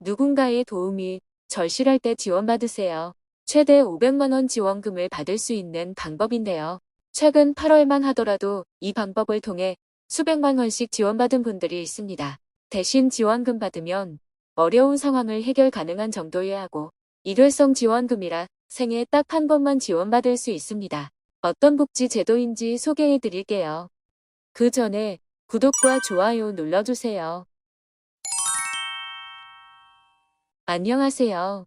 누군가의 도움이 절실할 때 지원받으세요. 최대 500만원 지원금을 받을 수 있는 방법인데요. 최근 8월만 하더라도 이 방법을 통해 수백만 원씩 지원받은 분들이 있습니다. 대신 지원금 받으면 어려운 상황을 해결 가능한 정도여야 하고 일회성 지원금이라 생애 딱 한 번만 지원받을 수 있습니다. 어떤 복지 제도인지 소개해 드릴게요. 그 전에 구독과 좋아요 눌러주세요. 안녕하세요.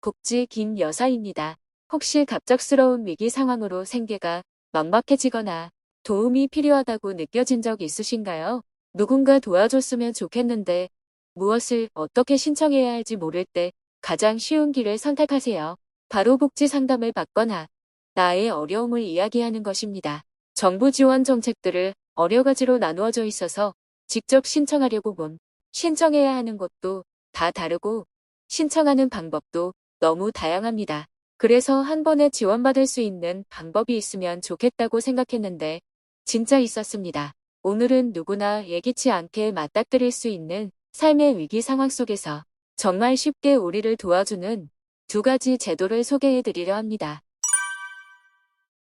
복지 김 여사입니다. 혹시 갑작스러운 위기 상황으로 생계가 막막해지거나 도움이 필요하다고 느껴진 적 있으신가요? 누군가 도와줬으면 좋겠는데 무엇을 어떻게 신청해야 할지 모를 때 가장 쉬운 길을 선택하세요. 바로 복지 상담을 받거나 나의 어려움을 이야기하는 것입니다. 정부 지원 정책들을 여러 가지로 나누어져 있어서 직접 신청하려고 본 신청해야 하는 것도 다 다르고 신청하는 방법도 너무 다양합니다. 그래서 한 번에 지원받을 수 있는 방법이 있으면 좋겠다고 생각했는데 진짜 있었습니다. 오늘은 누구나 예기치 않게 맞닥뜨릴 수 있는 삶의 위기 상황 속에서 정말 쉽게 우리를 도와주는 두 가지 제도를 소개해 드리려 합니다.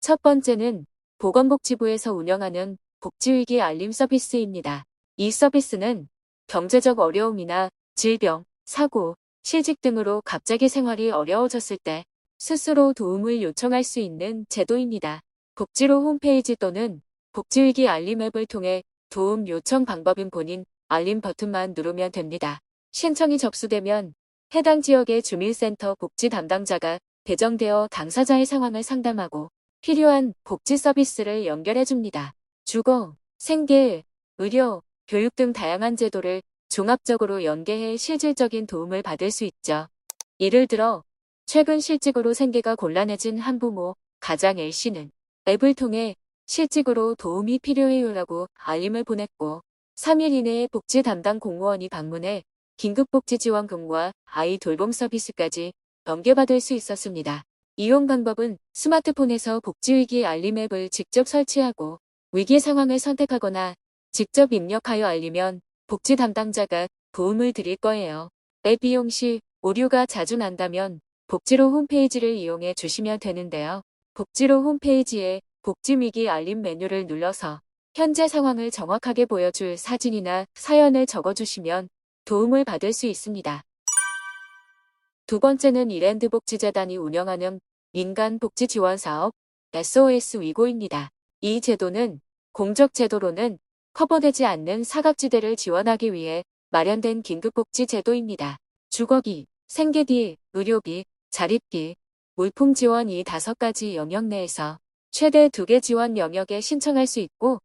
첫 번째는 보건복지부에서 운영하는 복지위기 알림 서비스입니다. 이 서비스는 경제적 어려움이나 질병, 사고, 실직 등으로 갑자기 생활이 어려워졌을 때 스스로 도움을 요청할 수 있는 제도입니다. 복지로 홈페이지 또는 복지위기 알림 앱을 통해 도움 요청 방법인 본인 알림 버튼만 누르면 됩니다. 신청이 접수되면 해당 지역의 주민센터 복지 담당자가 배정되어 당사자의 상황을 상담하고 필요한 복지 서비스를 연결해 줍니다. 주거, 생계, 의료, 교육 등 다양한 제도를 종합적으로 연계해 실질적인 도움을 받을 수 있죠. 예를 들어 최근 실직으로 생계가 곤란해진 한부모, 가장 L씨는 앱을 통해 실직으로 도움이 필요해요라고 알림을 보냈고 3일 이내에 복지 담당 공무원이 방문해 긴급복지지원금과 아이 돌봄 서비스까지 넘겨받을 수 있었습니다. 이용 방법은 스마트폰에서 복지위기 알림 앱을 직접 설치하고 위기 상황을 선택하거나 직접 입력하여 알리면 복지 담당자가 도움을 드릴 거예요. 앱 이용 시 오류가 자주 난다면 복지로 홈페이지를 이용해 주시면 되는데요. 복지로 홈페이지에 복지위기 알림 메뉴를 눌러서 현재 상황을 정확하게 보여줄 사진이나 사연을 적어주시면 도움을 받을 수 있습니다. 두 번째는 이랜드 복지재단이 운영하는 민간 복지 지원 사업 SOS 위고입니다. 이 제도는 공적 제도로는 커버되지 않는 사각지대를 지원하기 위해 마련된 긴급복지 제도입니다. 주거비, 생계비, 의료비, 자립비, 물품 지원 이 다섯 가지 영역 내에서 최대 두개 지원 영역에 신청할 수 있고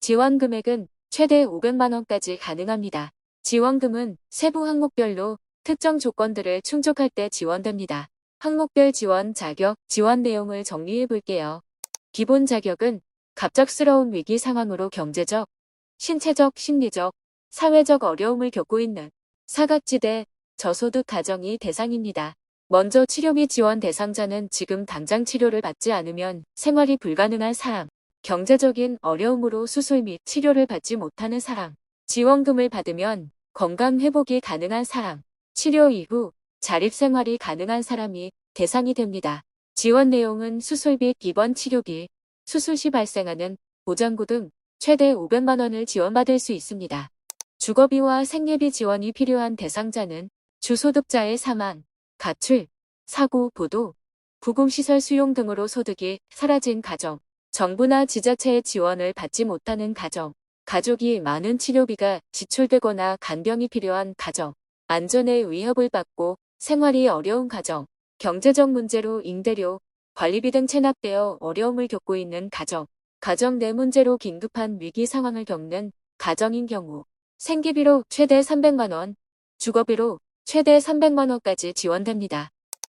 지원 금액은 최대 500만원까지 가능합니다. 지원금은 세부 항목별로 특정 조건들을 충족할 때 지원됩니다. 항목별 지원 자격, 지원 내용을 정리해 볼게요. 기본 자격은 갑작스러운 위기 상황으로 경제적, 신체적, 심리적, 사회적 어려움을 겪고 있는 사각지대, 저소득 가정이 대상입니다. 먼저 치료비 지원 대상자는 지금 당장 치료를 받지 않으면 생활이 불가능한 사람, 경제적인 어려움으로 수술 및 치료를 받지 못하는 사람, 지원금을 받으면 건강 회복이 가능한 사람, 치료 이후 자립생활이 가능한 사람이 대상이 됩니다. 지원 내용은 수술비, 입원 치료비, 수술 시 발생하는 보장구 등 최대 500만 원을 지원받을 수 있습니다. 주거비와 생계비 지원이 필요한 대상자는 주소득자의 사망, 가출, 사고, 보도, 구금시설 수용 등으로 소득이 사라진 가정, 정부나 지자체의 지원을 받지 못하는 가정, 가족이 많은 치료비가 지출되거나 간병이 필요한 가정, 안전의 위협을 받고 생활이 어려운 가정, 경제적 문제로 임대료, 관리비 등 체납되어 어려움을 겪고 있는 가정, 가정 내 문제로 긴급한 위기 상황을 겪는 가정인 경우, 생계비로 최대 300만원, 주거비로 최대 300만원까지 지원됩니다.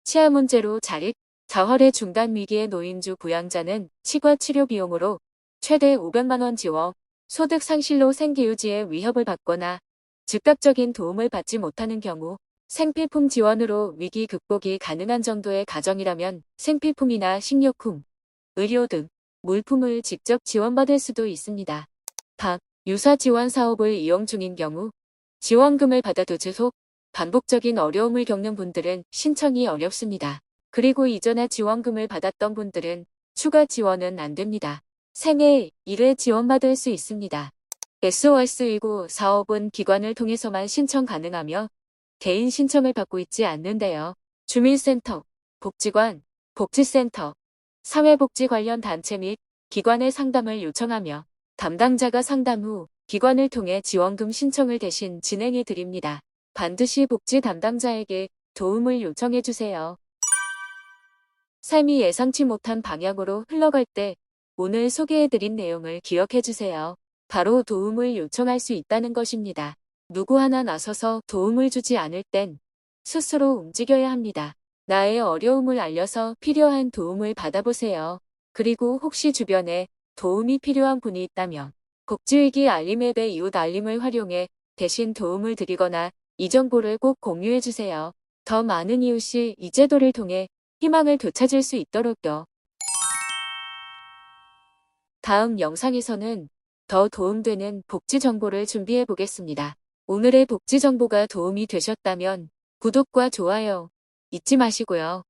치아 문제로 자립, 자활의 중단 위기에 놓인 주 부양자는 치과 치료 비용으로 최대 500만원 지원, 소득 상실로 생계유지에 위협을 받거나 즉각적인 도움을 받지 못하는 경우 생필품 지원으로 위기 극복이 가능한 정도의 가정이라면 생필품이나 식료품, 의료 등 물품을 직접 지원받을 수도 있습니다. 밥, 유사 지원 사업을 이용 중인 경우 지원금을 받아도 주속, 반복적인 어려움을 겪는 분들은 신청이 어렵습니다. 그리고 이전에 지원금을 받았던 분들은 추가 지원은 안 됩니다. 생애 1회 지원받을 수 있습니다. SOS19 사업은 기관을 통해서만 신청 가능하며 개인 신청을 받고 있지 않는데요. 주민센터, 복지관, 복지센터, 사회복지 관련 단체 및 기관의 상담을 요청하며 담당자가 상담 후 기관을 통해 지원금 신청을 대신 진행해 드립니다. 반드시 복지 담당자에게 도움을 요청해 주세요. 삶이 예상치 못한 방향으로 흘러갈 때 오늘 소개해드린 내용을 기억해 주세요. 바로 도움을 요청할 수 있다는 것입니다. 누구 하나 나서서 도움을 주지 않을 땐 스스로 움직여야 합니다. 나의 어려움을 알려서 필요한 도움을 받아보세요. 그리고 혹시 주변에 도움이 필요한 분이 있다면 복지위기 알림 앱의 이웃 알림을 활용해 대신 도움을 드리거나 이 정보를 꼭 공유해 주세요. 더 많은 이웃이 이 제도를 통해 희망을 되찾을 수 있도록요. 다음 영상에서는 더 도움되는 복지 정보를 준비해 보겠습니다. 오늘의 복지 정보가 도움이 되셨다면 구독과 좋아요 잊지 마시고요.